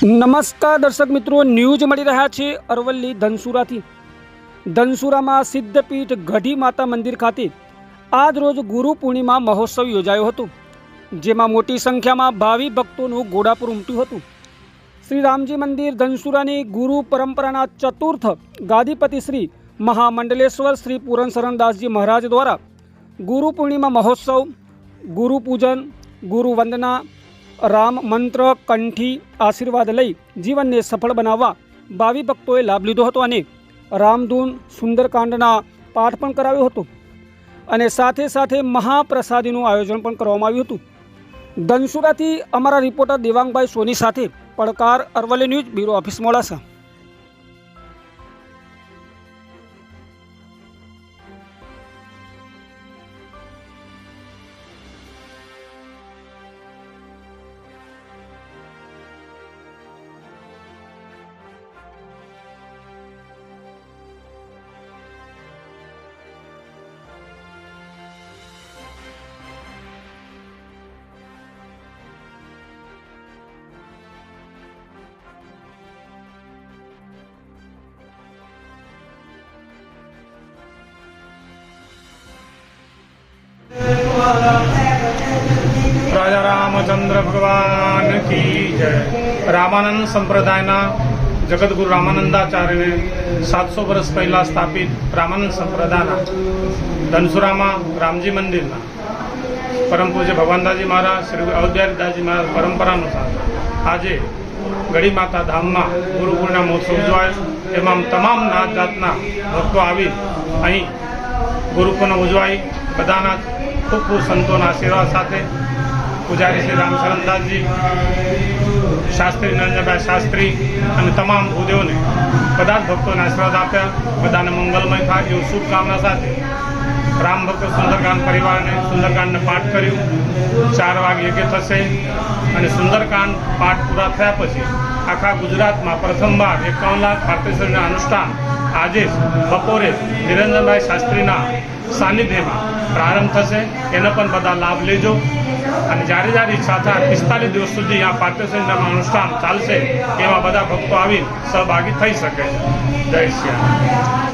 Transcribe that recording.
નમસ્કાર દર્શક મિત્રો, ન્યૂઝ મળી રહ્યા છે અરવલ્લી ધનસુરાથી. ધનસુરામાં સિદ્ધપીઠ ગઢી માતા મંદિર ખાતે આજ રોજ ગુરુ પૂર્ણિમા મહોત્સવ યોજાયો હતો, જેમાં મોટી સંખ્યામાં ભાવિ ભક્તોનું ઘોડાપુર ઉમટ્યું હતું. શ્રી રામજી મંદિર ધનસુરાની ગુરુ પરંપરાના ચતુર્થ ગાદીપતિ શ્રી મહામંડલેશ્વર શ્રી પૂરન શરણદાસજી મહારાજ દ્વારા ગુરુ પૂર્ણિમા મહોત્સવ, ગુરુ પૂજન, ગુરુ વંદના રામ મંત્ર કંઠી આશીર્વાદ લઈ જીવનને સફળ બનાવવા ભાવિ ભક્તોએ લાભ લીધો હતો અને રામધૂન સુંદરકાંડના પાઠ પણ કરાવ્યો હતો. અને સાથે સાથે મહાપ્રસાદીનું આયોજન પણ કરવામાં આવ્યું હતું. ધનસુરાથી અમારા રિપોર્ટર દેવાંગભાઈ સોની સાથે પડકાર Aravalli news bureau office Modasa. રાજા રામચંદ્ર ભગવાન કી જય. રામાનંદ સંપ્રદાયના જગતગુરુ રામાનંદાચાર્યને સાતસો વર્ષ પહેલા સ્થાપિત રામાનંદ સંપ્રદાયના ધનસુરામાં રામજી મંદિરના. પરમ પૂજ્ય ભગવાનદાસજી મહારાજ, શ્રી અયોધ્યાદાસજી મહારાજ પરંપરા આજે ગળી માતા ધામમાં ગુરુ પૂર્ણિમા મહોત્સવ ઉજવાયો એમાં તમામ નાત જાતના ભક્તો આવી અહીં ગુરુ પૂર્ણિમા ઉજવાઈ. બધાના ખૂબ ખૂબ સંતોના આશીર્વાદ સાથે પૂજારી શ્રી રામચરણદાસજી શાસ્ત્રી નરેન્દ્રભાઈ શાસ્ત્રી અને તમામ ભૂદેવોને બધા જ ભક્તોને આશીર્વાદ આપ્યા. બધાને મંગલમય થાય એવું શુભકામના સાથે રામ ભક્ત સુંદરકાંડ પરિવારને સુંદરકાંડને પાઠ કર્યું. ચાર વાગે યજ્ઞ થશે અને સુંદરકાંડ પાઠ પૂરા થયા પછી આખા ગુજરાતમાં પ્રથમવાર એકાવન લાખ ભારતીય અનુષ્ઠાન આજે બપોરે નિરંજનભાઈ શાસ્ત્રીના સાનિધ્યમાં પ્રારંભ થશે. એનો પણ બધા લાભ લેજો. અને જ્યારે જ્યારે ઈચ્છા થાય, પિસ્તાલીસ દિવસ સુધી આ પાર્થિવ અનુષ્ઠાન ચાલશે એમાં બધા ભક્તો આવી સહભાગી થઈ શકે જય શ્રી